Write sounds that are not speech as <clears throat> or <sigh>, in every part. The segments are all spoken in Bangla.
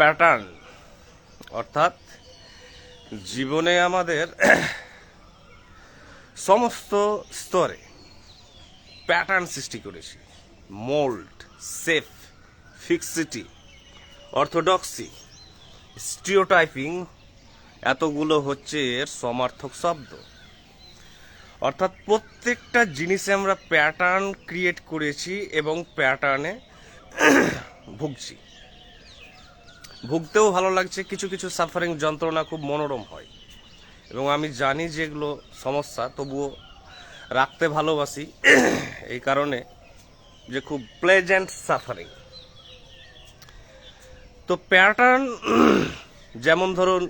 প্যাটার্ন। অর্থাৎ জীবনে আমাদের সমস্ত স্তরে প্যাটার্ন সৃষ্টি করেছি। Mould, safe, fixity, orthodoxy stereotyping এতগুলো হচ্ছে এর সমার্থক শব্দ। অর্থাৎ প্রত্যেকটা জিনিসে আমরা প্যাটার্ন ক্রিয়েট করেছি এবং প্যাটার্নে ভুগছি। ভুগতেও ভালো লাগছে, কিছু কিছু সাফারিং যন্ত্রণা খুব মনোরম হয়। এবং আমি জানি যে এগুলো সমস্যা, তবুও রাখতে ভালোবাসি। এই কারণে যে খুব প্লেজেন্ট সাফারিং তো প্যাটার্ন যেমন ধরুন,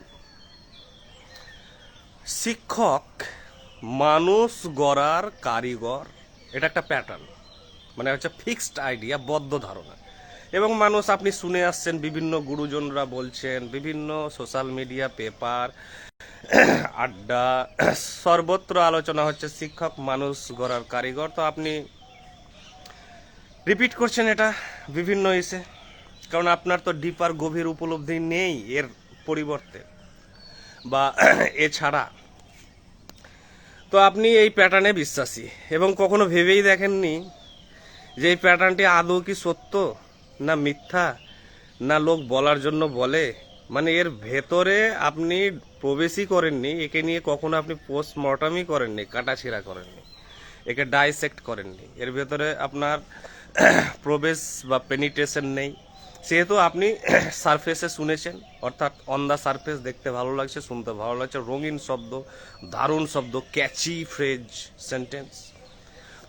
শিক্ষক মানুষ গড়ার কারিগর, এটা একটা প্যাটার্ন মানে হচ্ছে ফিক্সড আইডিয়া বদ্ধ ধারণা। এবং মানুষ, আপনি শুনে আসছেন, বিভিন্ন গুরুজনরা বলছেন, বিভিন্ন সোশ্যাল মিডিয়া পেপার, <clears throat> আড্ডা, <clears throat> সর্বত্র আলোচনা হচ্ছে শিক্ষক মানুষ গড়ার কারিগর। তো আপনি রিপিট করছেন এটা, বিভিন্ন ইসে কারণ আপনার তো ডিপার গভীর উপলব্ধি নেই এর পরিবর্তে বা <clears throat> এছাড়া। তো আপনি এই প্যাটার্নে বিশ্বাসী এবং কখনো ভেবেই দেখেননি যে এই প্যাটার্নটি আদৌ কি সত্য? না মিথ্যা, না লোক বলার জন্য বলে। মানে এর ভেতরে আপনি প্রবেশই করেননি, একে নিয়ে কখনো আপনি পোস্টমর্টমই করেননি, কাটাছিড়া করেননি, একে ডাইসেক্ট করেননি। এর ভেতরে আপনার <clears throat> প্রবেশ বা পেনিটেশন নেই। সেহেতু আপনি <clears throat> সারফেসে শুনেছেন, অর্থাৎ অন দ্য সারফেস দেখতে ভালো লাগছে, শুনতে ভালো লাগছে। রঙিন শব্দ, দারুণ শব্দ ক্যাচি ফ্রেজ সেন্টেন্স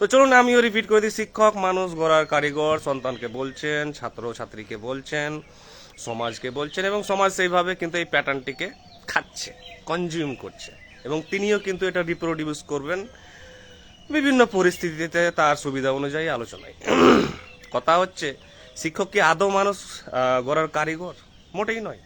তো চলুন, আমিও রিপিট করে দিই। শিক্ষক, মানুষ গড়ার কারিগর, সন্তানকে বলছেন, ছাত্র, ছাত্রীকে বলছেন, সমাজকে বলছেন এবং সমাজ সেইভাবে কিন্তু এই প্যাটার্নটিকে খাচ্ছে কনজিউম করছে। এবং তিনিও কিন্তু এটা রিপ্রোডিউস করবেন বিভিন্ন পরিস্থিতিতে তার সুবিধা অনুযায়ী আলোচনায়। কথা হচ্ছে, শিক্ষক কি আদৌ মানুষ গড়ার কারিগর? মোটেই নয়।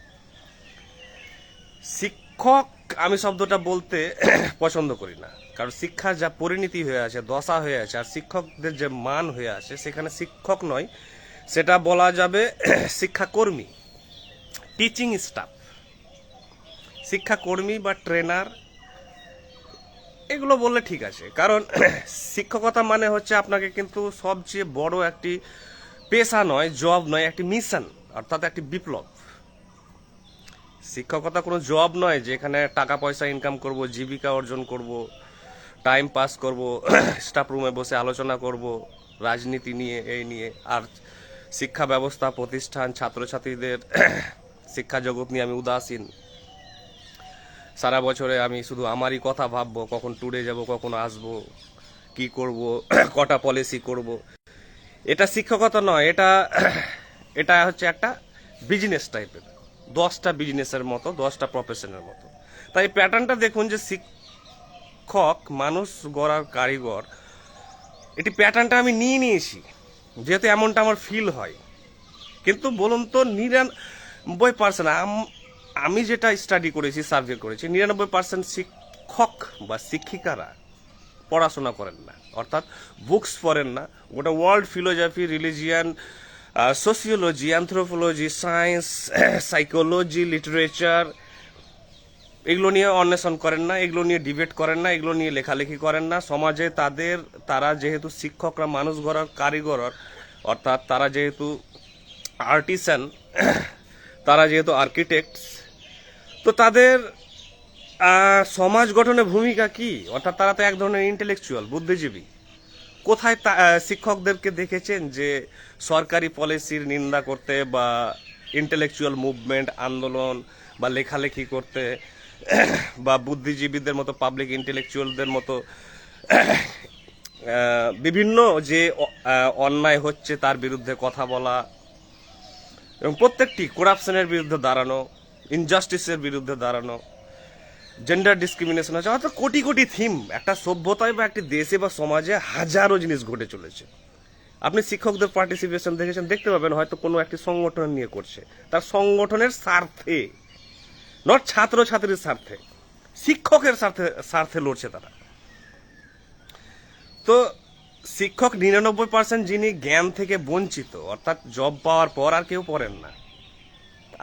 শিক্ষক আমি শব্দটা বলতে <clears throat> পছন্দ করি না। কারণ শিক্ষার যা পরিণতি হয়ে আছে, দশা হয়ে আছে, আর শিক্ষকদের যে মান হয়ে আছে, সেখানে শিক্ষক নয়, সেটা বলা যাবে <clears throat> শিক্ষাকর্মী টিচিং স্টাফ শিক্ষাকর্মী বা ট্রেনার এগুলো বললে ঠিক আছে। কারণ <clears throat> শিক্ষকতা মানে হচ্ছে আপনাকে কিন্তু সবচেয়ে বড় একটি পেশা নয় জব নয়, একটি মিশন অর্থাৎ একটি বিপ্লব। শিক্ষকতা কোনো জব নয় যে এখানে টাকা, পয়সা ইনকাম করব, জীবিকা অর্জন করব টাইম পাস করব <clears throat> স্টাফ রুমে বসে আলোচনা করব, রাজনীতি নিয়ে, এই নিয়ে, আর শিক্ষা ব্যবস্থা, প্রতিষ্ঠান, ছাত্রছাত্রীদের <clears throat> শিক্ষা জগৎ নিয়ে আমি উদাসীন। সারা বছরে আমি শুধু আমারই কথা ভাববো, কখন ট্যুরে যাব, কখন আসব, কি করব, <clears throat> কটা পলিসি করব। এটা শিক্ষকতা নয়, এটা এটা হচ্ছে একটা বিজনেস টাইপের দশটা বিজনেসের মতো, দশটা প্রফেশনের মতো। তাই প্যাটার্নটা দেখুন যে শিক্ষক, মানুষ গড়ার কারিগর, এটি প্যাটার্নটা আমি নিয়ে নিয়েছি, যেহেতু এমনটা আমার ফিল হয়। কিন্তু বলুন তো, নিরানব্বই পার্সেন্ট আমি যেটা স্টাডি করেছি সার্ভে করেছি, নিরানব্বই পার্সেন্ট শিক্ষক বা শিক্ষিকারা পড়াশোনা করেন না। অর্থাৎ বুকস পড়েন না। গোটা world philosophy religion sociology anthropology science psychology literature এগুলো নিয়ে অন্বেষণ করেন না, এগুলো নিয়ে ডিবেট করেন না, এগুলো নিয়ে লেখালেখি করেন না। সমাজে তাদের, তারা যেহেতু শিক্ষকরা, মানুষ গড়ার কারিগর, অর্থাৎ তারা যেহেতু আর্টিসান <clears throat> তারা যেহেতু আর্কিটেক্টস তো তাদের সমাজ গঠনে ভূমিকা কি? অর্থাৎ তারা তো এক ধরনের ইন্টেলেকচুয়াল বুদ্ধিজীবী। কোথায় শিক্ষকদেরকে দেখেছেন যে সরকারি পলিসির নিন্দা করতে বা ইন্টেলেকচুয়াল মুভমেন্ট আন্দোলন বা লেখালেখি করতে, বা বুদ্ধিজীবীদের মতো পাবলিক ইন্টেলেকচুয়ালদের মতো বিভিন্ন যে অন্যায় হচ্ছে তার বিরুদ্ধে কথা বলা এবং প্রত্যেকটি করাপশনের বিরুদ্ধে দাঁড়ানো ইনজাস্টিসের বিরুদ্ধে দাঁড়ানো। জেন্ডার ডিসক্রিমিনেশন আছে অর্থাৎ কোটি কোটি থিম একটা সভ্যতায় বা একটি দেশে বা সমাজে হাজারো জিনিস ঘটে চলেছে। আপনি শিক্ষকদের পার্টিসিপেশন দেখেছেন, দেখতে পাবেন হয়তো কোনো একটি সংগঠন নিয়ে করছে। তার সংগঠনের স্বার্থে নট ছাত্র ছাত্রীর স্বার্থে, শিক্ষকের স্বার্থে স্বার্থে লড়ছে তারা। তো শিক্ষক নিরানব্বই পার্সেন্ট যিনি জ্ঞান থেকে বঞ্চিত, অর্থাৎ জব পাওয়ার পর আর কেউ পড়েন না।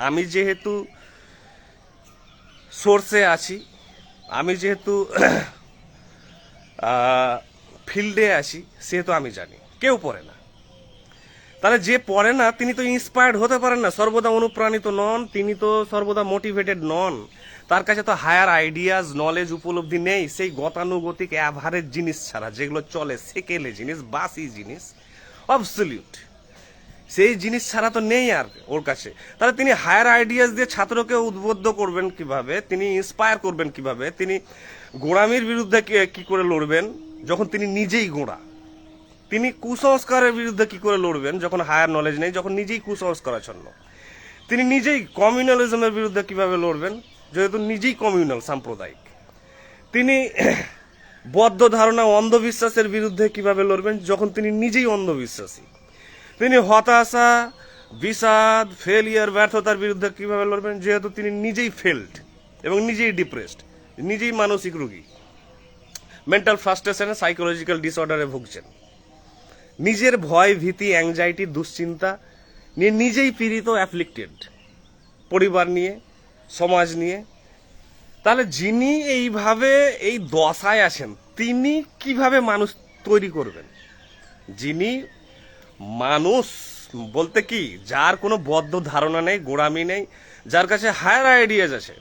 আমি যেহেতু সোর্সে আছি। আমি যেহেতু <clears throat> ফিল্ডে আছি, সেহেতু আমি জানি। কেউ পড়ে না। তাহলে যে পড়ে না, তিনি তো ইন্সপায়ার্ড হতে পারেন না। সর্বদা অনুপ্রাণিত নন, তিনি তো সর্বদা মোটিভেটেড নন। তার কাছে তো হায়ার আইডিয়াস নলেজ উপলব্ধি নেই। সেই গতানুগতিক অ্যাভারেজ জিনিস ছাড়া, যেগুলো চলে, সেকেলে জিনিস, বাসি জিনিস অবসলিউট সেই জিনিস ছাড়া তো নেই আর ওর কাছে। তাহলে তিনি হায়ার আইডিয়াস দিয়ে ছাত্রকে উদ্বুদ্ধ করবেন কীভাবে? তিনি ইন্সপায়ার করবেন কীভাবে? তিনি গোড়ামির বিরুদ্ধে কি- করে লড়বেন? যখন তিনি নিজেই গোড়া। তিনি কুসংস্কারের বিরুদ্ধে কি করে লড়বেন? যখন হায়ার নলেজ নেই, যখন নিজেই কুসংস্কারাচ্ছন্ন। তিনি নিজেই কমিউনালিজমের বিরুদ্ধে কীভাবে লড়বেন? যেহেতু নিজেই কমিউনাল সাম্প্রদায়িক। তিনি বদ্ধ ধারণা, অন্ধবিশ্বাসের বিরুদ্ধে কীভাবে লড়বেন? যখন তিনি নিজেই অন্ধবিশ্বাসী। তিনি হতাশা, বিষাদ ফেলিয়ার ব্যর্থতার বিরুদ্ধে কীভাবে লড়বেন, যেহেতু তিনি নিজেই ফেল্ড এবং নিজেই ডিপ্রেসড নিজেই মানসিক রোগী। মেন্টাল ফ্রাস্ট্রেশনে সাইকোলজিক্যাল ডিসঅর্ডারে ভুগছেন। নিজের ভয়, ভীতি অ্যাংজাইটি দুশ্চিন্তা নিয়ে নিজেই পীড়িত অ্যাফ্লিক্টেড পরিবার নিয়ে, সমাজ নিয়ে। তাহলে যিনি এইভাবে, এই দশায় আছেন, তিনি কীভাবে মানুষ তৈরি করবেন? যিনি মানুষ বলতে কি, যার কোনো বদ্ধ ধারণা নেই, গোড়ামি নেই, যার কাছে হায়ার আইডিয়াজ আছে,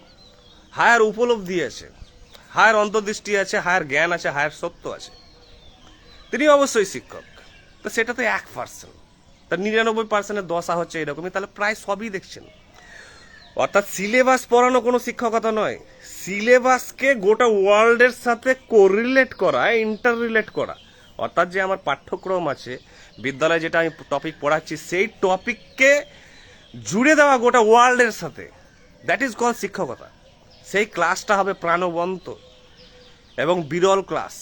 হায়ার উপলব্ধি আছে, হায়ার অন্তর্দৃষ্টি আছে, হায়ার জ্ঞান আছে, হায়ার সত্য আছে। তিনি অবশ্যই শিক্ষক। তো সেটা তো এক পার্সেন্ট তার নিরানব্বই পার্সেন্টের দশা হচ্ছে এরকমই, তাহলে প্রায় সবই দেখছেন। অর্থাৎ সিলেবাস পড়ানো কোনো শিক্ষকতা নয়। সিলেবাসকে গোটা ওয়ার্ল্ডের সাথে কোরিলেট করা ইন্টার রিলেট করা। অর্থাৎ যে আমার পাঠ্যক্রম আছে বিদ্যালয়ে যেটা আমি টপিক পড়াচ্ছি, সেই টপিককে জুড়ে দেওয়া গোটা ওয়ার্ল্ডের সাথে। দ্যাট ইজ কল শিক্ষকতা। সেই ক্লাসটা হবে প্রাণবন্ত এবং বিরল ক্লাস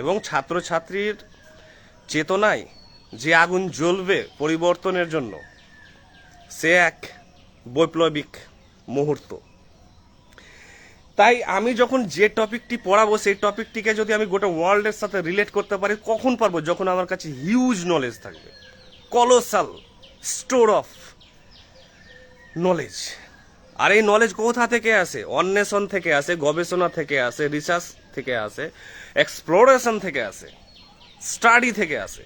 এবং ছাত্রছাত্রীর চেতনায় যে আগুন জ্বলবে পরিবর্তনের জন্য, সে এক বৈপ্লবিক মুহূর্ত। তাই আমি যখন যে টপিকটি পড়াবো, সেই টপিকটিকে যদি আমি গোটা ওয়ার্ল্ডের সাথে রিলেট করতে পারি, কখন পারব? যখন আমার কাছে হিউজ নলেজ থাকবে। কলোসাল স্টোর অফ নলেজ আর এই নলেজ কোথা থেকে আসে? অন্বেষণ থেকে আসে, গবেষণা থেকে আসে রিসার্চ থেকে আসে এক্সপ্লোরেশন থেকে আসে স্টাডি থেকে আসে।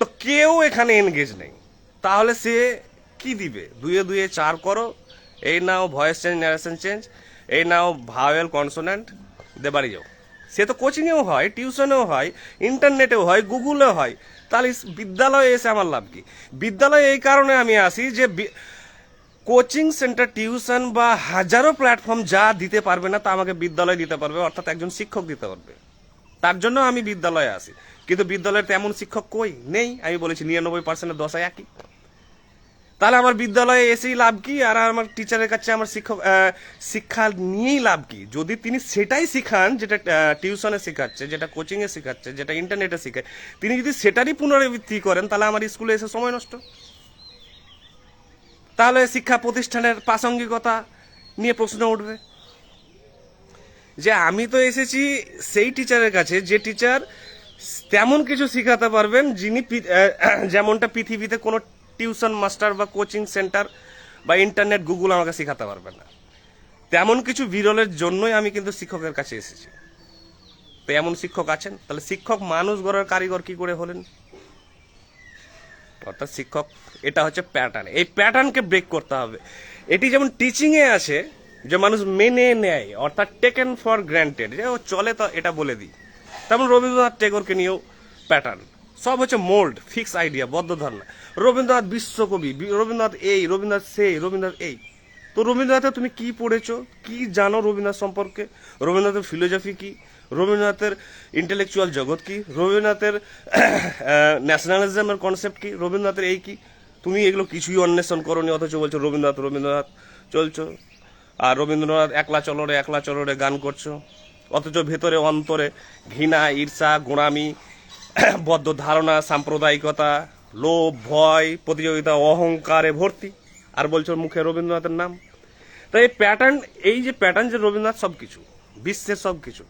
তো কেউ এখানে এনগেজ নেই। তাহলে সে কি দিবে? দুয়ে দুয়ে চার করো এই নাও ভয়েস চেঞ্জ ন্যারেশন চেঞ্জ এই নাও ভাওয়েল কনসোনেন্ট দে বাড়ি যাও। সে তো কোচিংয়েও হয় টিউশনেও হয় ইন্টারনেটেও হয় গুগলেও হয়। তাহলে বিদ্যালয়ে এসে আমার লাভ কি? বিদ্যালয়ে এই কারণে আমি আসি যে কোচিং সেন্টার টিউশন বা হাজারো প্ল্যাটফর্ম যা দিতে পারবে না, তা আমাকে বিদ্যালয় দিতে পারবে, অর্থাৎ একজন শিক্ষক দিতে পারবে। তার জন্য আমি বিদ্যালয়ে আসি। কিন্তু বিদ্যালয়ের তেমন শিক্ষক কই? নেই। আমি বলেছি, নিরানব্বই পার্সেন্টের দশায় একই। তাহলে আমার বিদ্যালয়ে এসেই লাভ কি? আর আমার টিচারের কাছে আমার শিক্ষক শিক্ষা নিয়েই লাভ কি? যদি তিনি সেটাই শিখান, যেটা টিউশনে শেখাচ্ছে, যেটা কোচিংয়ে শেখাচ্ছে, যেটা ইন্টারনেটে শেখায় তিনি যদি সেটারই পুনরাবৃত্তি করেন, তাহলে আমার স্কুলে এসে সময় নষ্ট। তাহলে শিক্ষা প্রতিষ্ঠানের প্রাসঙ্গিকতা নিয়ে প্রশ্ন উঠবে। যে আমি তো এসেছি সেই টিচারের কাছে, যে টিচার তেমন কিছু শেখাতে পারবেন যিনি যেমনটা পৃথিবীতে কোনো টিউশন মাস্টার বা কোচিং সেন্টার বা ইন্টারনেট গুগল আমাকে শেখাতে পারবে না। তেমন কিছু বিরলের জন্যই আমি কিন্তু শিক্ষকের কাছে এসেছি। তো এমন শিক্ষক আছেন? তাহলে শিক্ষক মানুষ গড়ার কারিগর কি করে হলেন? অর্থাৎ শিক্ষক, এটা হচ্ছে প্যাটার্ন এই প্যাটার্নকে ব্রেক করতে হবে। এটি যেমন টিচিংয়ে আছে, যে মানুষ মেনে নেয়, অর্থাৎ টেকেন ফর গ্র্যান্টেড যে ও চলে তো এটা বলে দিই। তেমন রবীন্দ্রনাথ টেগোরকে নিয়েও প্যাটার্ন সব হচ্ছে মোল্ড ফিক্স আইডিয়া, বদ্ধ ধারণা। রবীন্দ্রনাথ বিশ্বকবি রবীন্দ্রনাথ এই, রবীন্দ্রনাথ সেই রবীন্দ্রনাথ এই। তো রবীন্দ্রনাথে তুমি কি পড়েছো? কি জানো রবীন্দ্রনাথ সম্পর্কে? রবীন্দ্রনাথের ফিলোসফি কি? রবীন্দ্রনাথের ইন্টেলেকচুয়াল জগৎ কি? রবীন্দ্রনাথের <coughs> ন্যাশনালিজমের কনসেপ্ট কি? রবীন্দ্রনাথের এই কি? তুমি এগুলো কিছুই অন্বেষণ করনি, অথচ বলছো রবীন্দ্রনাথ রবীন্দ্রনাথ চলছো। আর রবীন্দ্রনাথ একলা চলরে একলা চলরে গান করছ। অথচ ভেতরে, অন্তরে ঘৃণা, ঈর্ষা, গোড়ামি বদ্ধ ধারণা, সাম্প্রদায়িকতা, লোভ, ভয়, প্রতিযোগিতা, অহংকারে ভর্তি। আর বলছো মুখে রবীন্দ্রনাথের নাম। তাই এই প্যাটার্ন এই যে প্যাটার্ন যে রবীন্দ্রনাথ সব কিছু বিশ্বের সব কিছু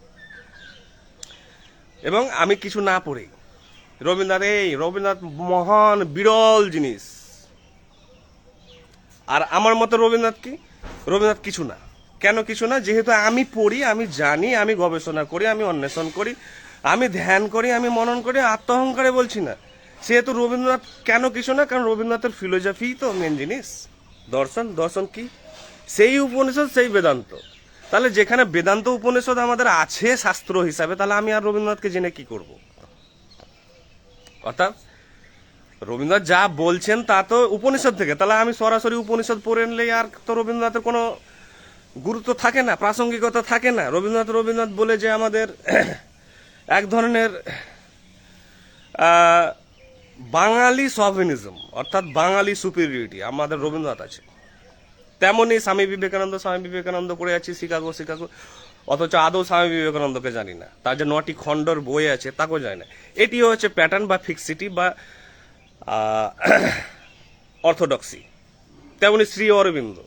এবং আমি কিছু না পড়ি রবীন্দ্রনাথ, এই রবীন্দ্রনাথ মহান, বিরল জিনিস। আর আমার মতে রবীন্দ্রনাথ কি? রবীন্দ্রনাথ কিছু না। কেন কিছু না? যেহেতু আমি পড়ি, আমি জানি, আমি গবেষণা করি, আমি অন্বেষণ করি আমি ধ্যান করি, আমি মনন করি, আত্মহংকারে বলছি না। সেহেতু রবীন্দ্রনাথ কেন কিছু না, কারণ রবীন্দ্রনাথের ফিলোজফি তো মেন জিনিস। দর্শন দর্শন কি? সেই উপনিষদ, সেই বেদান্ত। তাহলে যেখানে বেদান্ত উপনিষদ আমাদের আছে শাস্ত্র হিসাবে, তাহলে আমি আর রবীন্দ্রনাথকে জেনে কি করব? অর্থাৎ, রবীন্দ্রনাথ যা বলছেন তা তো উপনিষদ থেকে। তাহলে আমি সরাসরি উপনিষদ পড়ে নিলে আর তো রবীন্দ্রনাথের কোনো গুরুত্ব থাকে না, প্রাসঙ্গিকতা থাকে না। রবীন্দ্রনাথ রবীন্দ্রনাথ বলে যে আমাদের এক ধরনের বাঙালি সভিনিজম অর্থাৎ বাঙালি সুপিরিয়রিটি আমাদের রবীন্দ্রনাথ আছে। তেমনই স্বামী বিবেকানন্দ স্বামী বিবেকানন্দ করে আছি শিকাগো শিকাগো, অথচ আদৌ স্বামী বিবেকানন্দকে জানি না। তার যে নটি খণ্ডর বই আছে, তাকেও জানি না। এটিও হচ্ছে প্যাটার্ন বা ফিক্সিটি বা অর্থোডক্সি তেমনি শ্রী অরবিন্দ।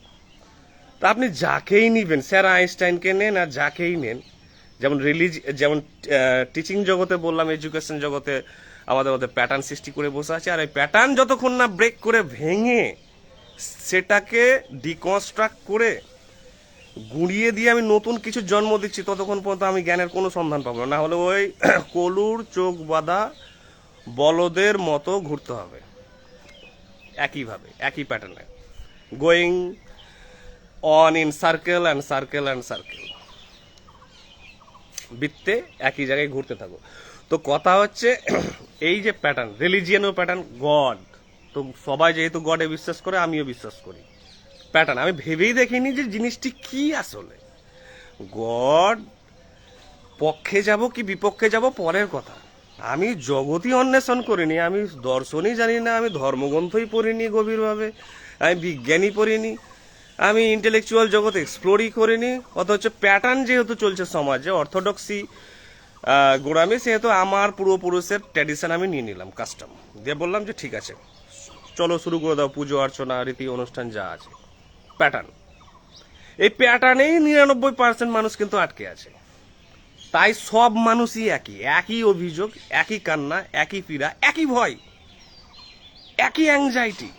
তা আপনি যাকেই নিবেন, স্যার আইনস্টাইনকে নেন আর যাকেই নেন যেমন রিলিজ যেমন টিচিং জগতে বললাম এডুকেশন জগতে আমাদের মধ্যে প্যাটার্ন সৃষ্টি করে বসে আছে। আর এই প্যাটার্ন যতক্ষণ না ব্রেক করে ভেঙে সেটাকে ডিকনস্ট্রাক্ট করে গুঁড়িয়ে দিয়ে আমি নতুন কিছু জন্ম দিচ্ছি, ততক্ষণ পর্যন্ত আমি জ্ঞানের কোনো সন্ধান পাবো না। হলে ওই <clears throat> কলুর চোখ বাঁধা বলদের মতো ঘুরতে হবে। একইভাবে, একই প্যাটার্নে going on in circle and circle and circle বৃত্তে একই জায়গায় ঘুরতে থাকো। তো কথা হচ্ছে, <clears throat> এই যে প্যাটার্ন রিলিজিয়ানও প্যাটার্ন গড তো সবাই যেহেতু গডে বিশ্বাস করে, আমিও বিশ্বাস করি। প্যাটার্ন আমি ভেবেই দেখিনি যে জিনিসটি কি আসলে। গড পক্ষে যাব কি বিপক্ষে যাব, পরের কথা। আমি জগতই অন্বেষণ করিনি, আমি দর্শনই জানি না, আমি ধর্মগ্রন্থই পড়িনি গভীরভাবে, আমি বিজ্ঞানই পড়িনি। আমি ইন্টেলেকচুয়াল জগৎ এক্সপ্লোরই করিনি অথচ প্যাটার্ন যেহেতু চলছে সমাজে অর্থোডক্সি গোড়ামি, সেহেতু আমার পূর্বপুরুষের ট্র্যাডিশন আমি নিয়ে নিলাম কাস্টম দিয়ে বললাম যে ঠিক আছে, চলো শুরু করে দাও, পুজো, অর্চনা, রীতি, অনুষ্ঠান, যা আছে। প্যাটার্ন এই প্যাটার্নেই নিরানব্বই পার্সেন্ট মানুষ কিন্তু আটকে আছে। তাই সব মানুষই একই একই অভিযোগ, একই কান্না, একই পীড়া, একই ভয়, একই অ্যাংজাইটি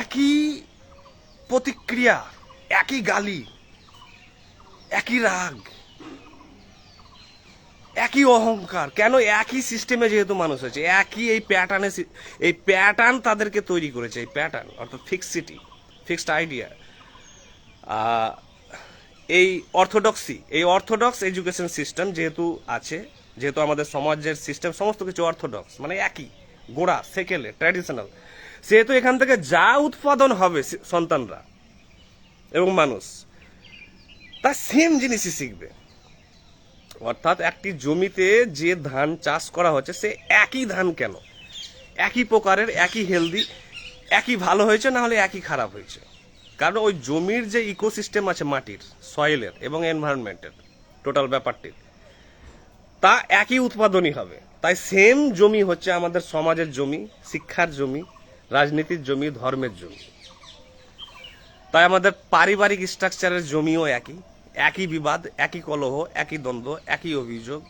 একই প্রতিক্রিয়া, একই গালি, একই রাগ, একই অহংকার। কেন একই সিস্টেমে যেহেতু মানুষ আছে, একই এই প্যাটার্নে এই প্যাটার্ন তাদেরকে তৈরি করেছে, এই প্যাটার্ন অর্থাৎ ফিক্সিটি ফিক্সড আইডিয়া এই অর্থোডক্সি এই অর্থোডক্স এডুকেশন সিস্টেম যেহেতু আছে, যেহেতু আমাদের সমাজের সিস্টেম সমস্ত কিছু অর্থোডক্স মানে একই, গোড়া, সেকেলে ট্র্যাডিশনাল সেহেতু এখান থেকে যা উৎপাদন হবে সন্তানরা এবং মানুষ, তা সেম জিনিসই শিখবে। অর্থাৎ একটি জমিতে যে ধান চাষ করা হচ্ছে, সে একই ধান কেন? একই প্রকারের, একই হেলদি একই ভালো হয়েছে, না হলে একই খারাপ হয়েছে? কারণ ওই জমির যে ইকোসিস্টেম আছে মাটির সয়েলের এবং এনভায়রনমেন্টের টোটাল ব্যাপারটির, তা একই উৎপাদনই হবে। তাই সেম জমি হচ্ছে আমাদের সমাজের জমি, শিক্ষার জমি রাজনীতির জমি, ধর্মের জমি। তাই আমাদের পারিবারিক স্ট্রাকচারের জমিও একই। একই বিবাদ, একই কলহ, একই দ্বন্দ্ব, একই অভিযোগ।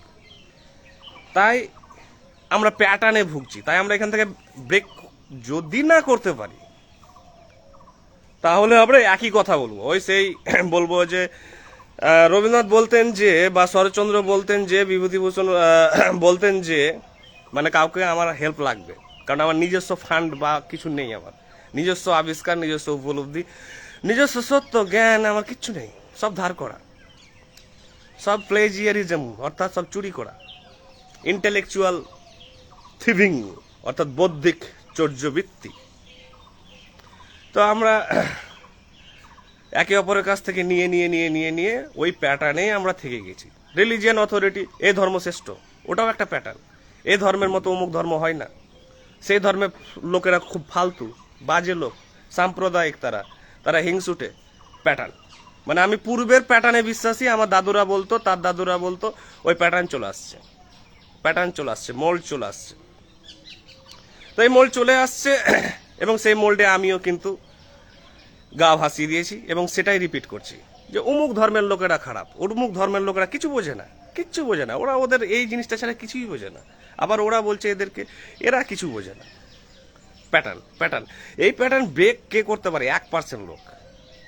তাই আমরা প্যাটার্নে ভুগছি। তাই আমরা এখান থেকে ব্রেক যদি না করতে পারি, তাহলে আমরা একই কথা বলব। ওই সেই <clears throat> বলব যে রবীন্দ্রনাথ বলতেন যে, বা শরৎচন্দ্র বলতেন যে, বিভূতিভূষণ <clears throat> বলতেন যে মানে কাউকে আমার হেল্প লাগবে। কারণ আমার নিজস্ব ফান্ড বা কিছু নেই আমার। নিজস্ব আবিষ্কার, নিজস্ব উপলব্ধি, নিজস্ব সত্য, জ্ঞান আমার কিচ্ছু নেই। সব ধার করা। সব প্লেজিয়ারিজম অর্থাৎ সব চুরি করা। ইন্টেলেকচুয়াল থিভিং অর্থাৎ বৌদ্ধিক চর্যবৃত্তি। তো আমরা একে অপরের কাছ থেকে নিয়ে নিয়ে নিয়ে নিয়ে নিয়ে ওই প্যাটার্নেই আমরা থেকে গেছি। রিলিজিয়ান অথরিটি এ ধর্ম শ্রেষ্ঠ। ওটাও একটা প্যাটার্ন এ ধর্মের মতো অমুক ধর্ম হয় না। সেই ধর্মের লোকেরা খুব ফালতু, বাজে লোক, সাম্প্রদায়িক তারা। তারা হিংসুটে প্যাটার্ন মানে আমি পূর্বের প্যাটার্নে বিশ্বাসী, আমার দাদুরা বলতো, তার দাদুরা বলতো, ওই প্যাটার্ন চলে আসছে। প্যাটার্ন চলে আসছে মোল্ড চলে আসছে। তো এই মোল্ড চলে আসছে, <clears throat> এবং সেই মোল্ডে আমিও কিন্তু গা ভাসিয়ে দিয়েছি, এবং সেটাই রিপিট করছি। যে অমুক ধর্মের লোকেরা খারাপ, অমুক ধর্মের লোকেরা কিছু বোঝে না, কিচ্ছু বোঝে না। ওরা ওদের এই জিনিসটা ছাড়া কিছুই বোঝে না। আবার ওরা বলছে এদেরকে, এরা কিছু বোঝে না। Pattern pattern. এই প্যাটার্ন ব্রেক কে করতে পারে? এক পার্সেন্ট লোক।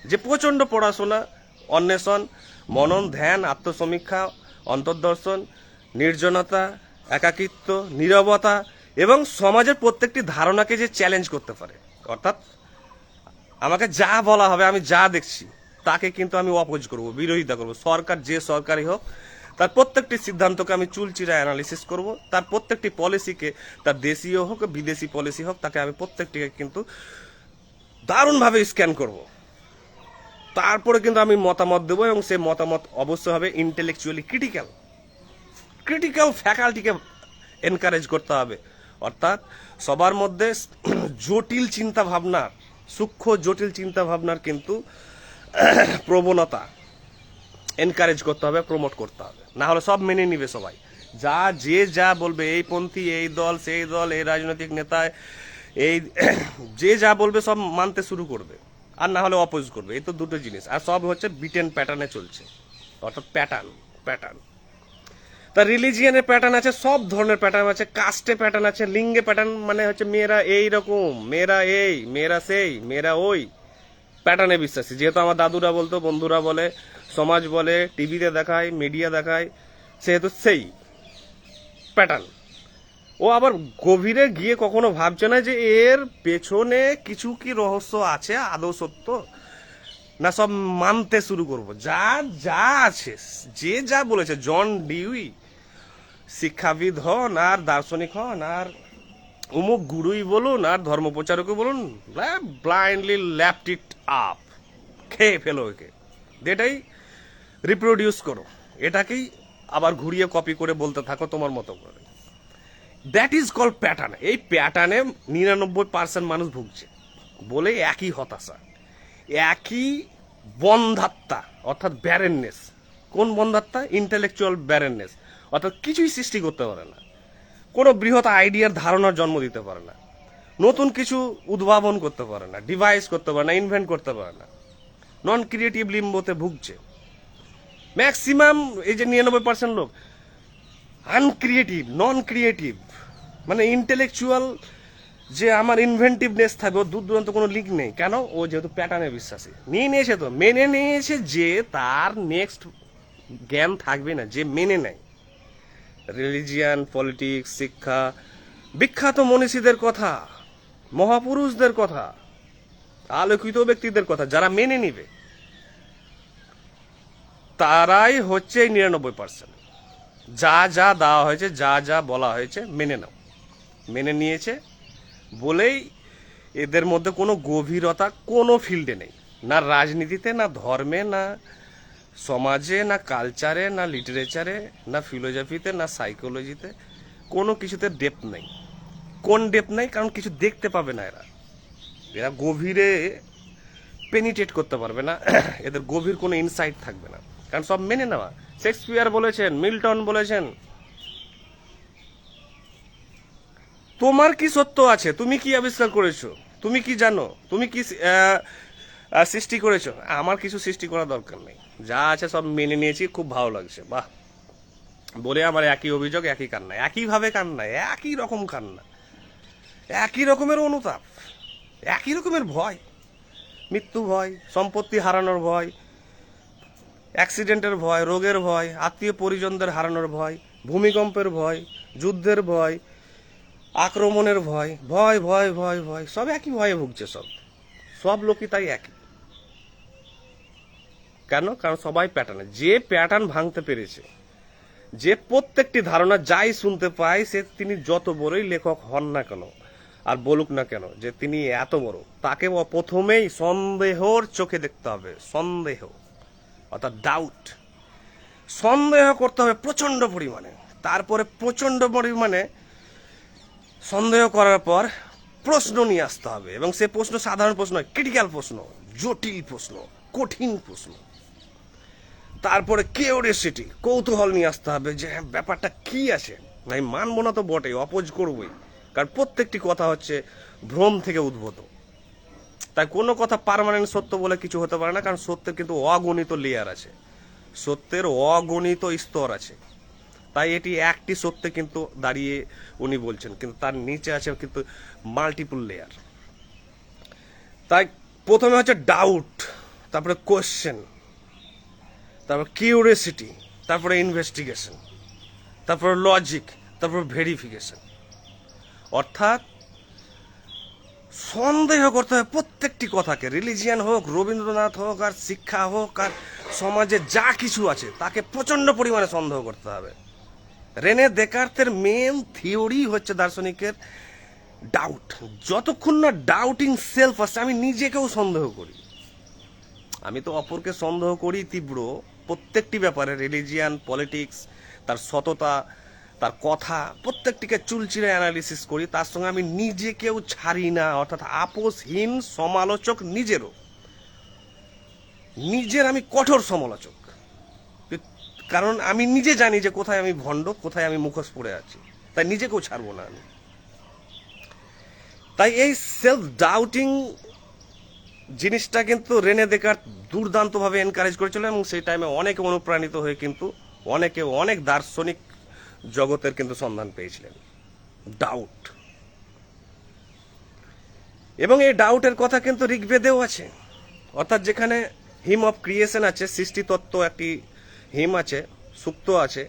যে প্রচণ্ড পড়াশোনা, অন্বেষণ, মনন, ধ্যান, আত্মসমীক্ষা, অন্তর্দর্শন, নির্জনতা, একাকিত্ব, নীরবতা এবং সমাজের প্রত্যেকটি ধারণাকে যে চ্যালেঞ্জ করতে পারে। অর্থাৎ আমাকে যা বলা হবে, আমি যা দেখছি তাকে কিন্তু আমি অপোজ করব, বিরোধিতা করব। সরকার যে সরকারই হোক, তার প্রত্যেকটি সিদ্ধান্তকে আমি চুলচিরা অ্যানালিসিস করব, তার প্রত্যেকটি পলিসিকে তার দেশীয় হোক, বিদেশি পলিসি হোক, তাকে আমি প্রত্যেকটিকে কিন্তু দারুণভাবে স্ক্যান করব। তারপরে কিন্তু আমি মতামত দেবো এবং সেই মতামত অবশ্যই হবে ইন্টেলেকচুয়ালি ক্রিটিক্যাল ক্রিটিক্যাল ফ্যাকাল্টিকে এনকারেজ করতে হবে। অর্থাৎ সবার মধ্যে জটিল চিন্তা ভাবনার সূক্ষ্ম জটিল চিন্তা ভাবনার কিন্তু <coughs> প্রবণতা। এনকারেজ করতে হবে প্রমোট করতে হবে। না হলে সব মেনে নিবে সবাই। যা, যে যা বলবে, এই পন্থী, এই দল, সেই দল, এই রাজনৈতিক নেতা, এই <coughs> যে যা বলবে সব মানতে শুরু করবে। আর না হলে অপোজ করবে। এই তো দুটো জিনিস। আর সব হচ্ছে ব্রিটেন প্যাটার্নে চলছে। অর্থাৎ প্যাটার্ন প্যাটার্ন তা রিলিজিয়ানের প্যাটার্ন আছে, সব ধরনের প্যাটার্ন আছে। কাস্টে প্যাটার্ন আছে, লিঙ্গে প্যাটার্ন মানে হচ্ছে মেয়েরা এই রকম মেয়েরা এই, মেয়েরা সেই, মেয়েরা ওই। প্যাটার্নে বিশ্বাসী। যেহেতু আমার দাদুরা বলতো, বন্ধুরা বলে, সমাজ বলে, টিভিতে দেখায় মিডিয়া দেখায়, সেহেতু সেই প্যাটার্ন ও আবার গভীরে গিয়ে কখনো ভাবছে না যে এর পেছনে কিছু কি রহস্য আছে, আদৌ সত্য? না সব মানতে শুরু করব। যা যা আছে, যে যা বলেছে, জন ডিউই, শিক্ষাবিদ হন আর দার্শনিক হন আর উমুক গুরুই বলুন আর ধর্মপ্রচারকই বলুন ব্লাইন্ডলি ল্যাপড ইট আপ খেয়ে ফেলো একে এটাই রিপ্রোডিউস করো। এটাকেই আবার ঘুরিয়ে কপি করে বলতে থাকো তোমার মতো করে। দ্যাট ইজ কল প্যাটার্ন এই প্যাটার্নে নিরানব্বই পার্সেন্ট মানুষ ভুগছে। বলে একই হতাশা। একই বন্ধাত্মা, অর্থাৎ ব্যারেননেস কোন বন্ধাত্মা? ইন্টেলেকচুয়াল ব্যারেননেস অর্থাৎ কিছুই সৃষ্টি করতে পারে না। কোনো বৃহৎ আইডিয়ার ধারণার জন্ম দিতে পারে না। নতুন কিছু উদ্ভাবন করতে পারে না ডিভাইস করতে পারে না ইনভেন্ট করতে পারে না। নন ক্রিয়েটিভ লিম্বোতে ভুগছে। ম্যাক্সিমাম এই যে নিরানব্বই পার্সেন্ট লোক আনক্রিয়েটিভ নন ক্রিয়েটিভ মানে ইন্টেলেকচুয়াল যে আমার ইনভেন্টিভনেস থাকবে, ওর দূর দূরান্ত কোনো লিঙ্ক নেই। কেন? ও যেহেতু প্যাটার্নে বিশ্বাসী। নিয়ে নিয়েছে তো। মেনে নিয়েছে যে তার নেক্সট জ্ঞান থাকবে না, যে মেনে নেয়। রিলিজিয়ান পলিটিক্স শিক্ষা, বিখ্যাত মনীষীদের কথা, মহাপুরুষদের কথা, আলোকিত ব্যক্তিদের কথা, যারা মেনে নিবে, তারাই হচ্ছে নিরানব্বই পার্সেন্ট যা যা দেওয়া হয়েছে, যা যা বলা হয়েছে, মেনে নাও। মেনে নিয়েছে, বলেই এদের মধ্যে কোনো গভীরতা, কোনো ফিল্ডে নেই। না রাজনীতিতে, না ধর্মে, না সমাজে, না কালচারে না লিটারেচারে না ফিলোজফিতে না সাইকোলজিতে কোনো কিছুতে ডেপ নেই। কোন ডেপ নেই? কারণ কিছু দেখতে পাবে না এরা। এরা গভীরে পেনিটেট করতে পারবে না। <clears throat> এদের গভীর কোনো ইনসাইট থাকবে না। কারণ সব মেনে নেওয়া। শেক্সপিয়ার বলেছেন মিল্টন বলেছেন, তোমার কি সত্য আছে? তুমি কি আবিষ্কার করেছ? তুমি কি জানো? তুমি কি সৃষ্টি করেছ? আমার কিছু সৃষ্টি করার দরকার নেই। যা আছে সব মেনে নিয়েছি, খুব ভালো লাগছে, বাহ। বলে আমার একই অভিযোগ, একই কান্না, একইভাবে কান্না, একই রকম কান্না, একই রকমের অনুতাপ, একই রকমের ভয়, মৃত্যু ভয়, সম্পত্তি হারানোর ভয়, অ্যাক্সিডেন্টের ভয়, রোগের ভয়, আত্মীয় পরিজনদের হারানোর ভয়, ভূমিকম্পের ভয়, যুদ্ধের ভয়, আক্রমণের ভয় ভয় ভয় ভয় ভয়, সব একই ভয়ে ভুগছে সব। সব লোকই তাই একই। কেন? কারণ সবাই প্যাটার্নে যে প্যাটার্ন ভাঙতে পেরেছে, যে প্রত্যেকটি ধারণা যাই শুনতে পায়, সে তিনি যত বড়ই লেখক হন না কেন, আর বলুক না কেন, যে তিনি এত বড়, তাকে প্রথমেই সন্দেহর চোখে দেখতে হবে, সন্দেহ, অর্থাৎ ডাউট সন্দেহ করতে হবে প্রচণ্ড পরিমাণে। তারপরে প্রচণ্ড পরিমাণে সন্দেহ করার পর প্রশ্ন নিয়ে আসতে হবে, এবং সে প্রশ্ন সাধারণ প্রশ্ন ক্রিটিক্যাল প্রশ্ন, জটিল প্রশ্ন, কঠিন প্রশ্ন। তারপরে কিউরিয়াসিটি কৌতূহল নিয়ে আসতে হবে যে হ্যাঁ, ব্যাপারটা কি আছে? আমি মানবো না তো বটেই অপোজ করবই। কারণ প্রত্যেকটি কথা হচ্ছে ভ্রম থেকে উদ্ভূত। তাই কোনো কথা পার্মানেন্ট সত্য বলে কিছু হতে পারে না কারণ সত্যের কিন্তু অগণিত লেয়ার আছে। সত্যের অগণিত স্তর আছে। তাই এটি একটি সত্যে কিন্তু দাঁড়িয়ে উনি বলছেন কিন্তু তার নিচে আছে কিন্তু মাল্টিপল লেয়ার তাই প্রথমে হচ্ছে ডাউট তারপরে কোয়েশ্চেন তারপর কিউরিয়াসিটি তারপরে ইনভেস্টিগেশন তারপর লজিক তারপর ভেরিফিকেশন অর্থাৎ সন্দেহ করতে হবে প্রত্যেকটি কথাকে রিলিজিয়ান হোক, রবীন্দ্রনাথ হোক, আর শিক্ষা হোক, আর সমাজে যা কিছু আছে, তাকে প্রচণ্ড পরিমাণে সন্দেহ করতে হবে। রেনে দেকার্তের মেন থিওরি হচ্ছে দার্শনিকের ডাউট যতক্ষণ না ডাউটিং সেলফ আসছে আমি নিজেকেও সন্দেহ করি। আমি তো অপরকে সন্দেহ করি তীব্র। প্রত্যেকটি ব্যাপারে রিলিজিয়ান পলিটিক্স তার সততা, তার কথা, প্রত্যেকটিকে চুলচিরে অ্যানালিসিস করি। তার সঙ্গে আমি নিজেকেও ছাড়ি না, অর্থাৎ আপোষহীন সমালোচক নিজেরও। নিজের আমি কঠোর সমালোচক। কারণ আমি নিজে জানি যে কোথায় আমি ভণ্ড, কোথায় আমি মুখোশ পড়ে আছি। তাই নিজেকেও ছাড়বো না আমি। তাই এই সেলফ ডাউটিং জিনিসটা কিন্তু রেনে দেকার দুর্দান্তভাবে এনকারেজ করেছিল এবং সেই টাইমে অনেকে অনুপ্রাণিত হয়ে কিন্তু অনেকে অনেক দার্শনিক জগতের কিন্তু সন্ধান পেয়েছিলেন। ডাউট এবং এই ডাউটের কথা কিন্তু ঋগ্বেদেও আছে। অর্থাৎ যেখানে হিম অফ ক্রিয়েশন আছে সৃষ্টি তত্ত্ব একটি হিম আছে, সুক্ত আছে,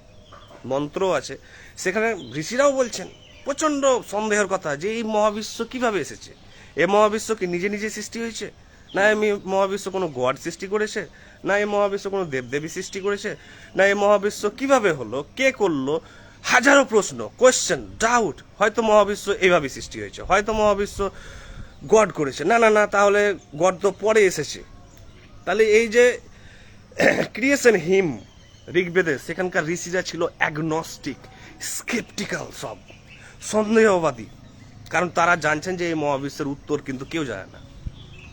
মন্ত্র আছে, সেখানে ঋষিরাও বলছেন, প্রচণ্ড সন্দেহের কথা যে এই মহাবিশ্ব কীভাবে এসেছে? এ মহাবিশ্ব কি নিজে নিজে সৃষ্টি হয়েছে? না এই মহাবিশ্ব কোনো গড সৃষ্টি করেছে? না এই মহাবিশ্ব কোনো দেবদেবী সৃষ্টি করেছে? না এই মহাবিশ্ব কীভাবে হলো? কে করল? হাজারো প্রশ্ন কোয়েশ্চেন ডাউট হয়তো মহাবিশ্ব এইভাবে সৃষ্টি হয়েছে। হয়তো মহাবিশ্ব গড করেছে। না না না, তাহলে গড তো পরে এসেছে। তাহলে এই যে <clears throat> ক্রিয়েশন হিম ঋগ্বেদে সেখানকার ঋষিরা ছিল অ্যাগনস্টিক স্কেপটিক্যাল সব। সন্দেহবাদী। কারণ তারা জানছেন যে এই মহাবিশ্বের উত্তর কিন্তু কেউ জানে না।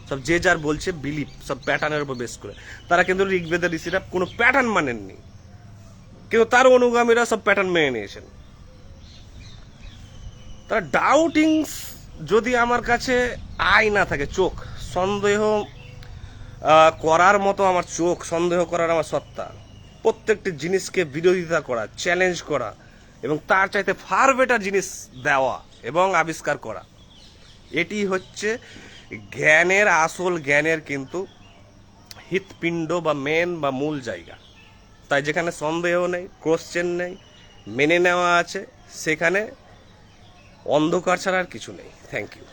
সব যে যার বলছে বিলিপ সব প্যাটার্নের উপর বেস করে। তারা কিন্তু ঋগ্বেদের ঋষিরা কোনো প্যাটার্ন মানেননি। কিন্তু তার অনুগামীরা সব প্যাটার্ন মেনে নিয়েছেন। তার ডাউটিংস যদি আমার কাছে আয় না থাকে, চোখ, সন্দেহ করার মতো আমার চোখ, সন্দেহ করার আমার সত্তা, প্রত্যেকটি জিনিসকে বিরোধিতা করা চ্যালেঞ্জ করা, এবং তার চাইতে ফার বেটার জিনিস দেওয়া এবং আবিষ্কার করা, এটি হচ্ছে জ্ঞানের আসল জ্ঞানের কিন্তু হৃৎপিণ্ড বা মেন বা মূল জায়গা। তাই যেখানে সন্দেহ নেই কোশ্চেন নেই, মেনে নেওয়া আছে, সেখানে অন্ধকার ছাড়া আর কিছু নেই। Thank you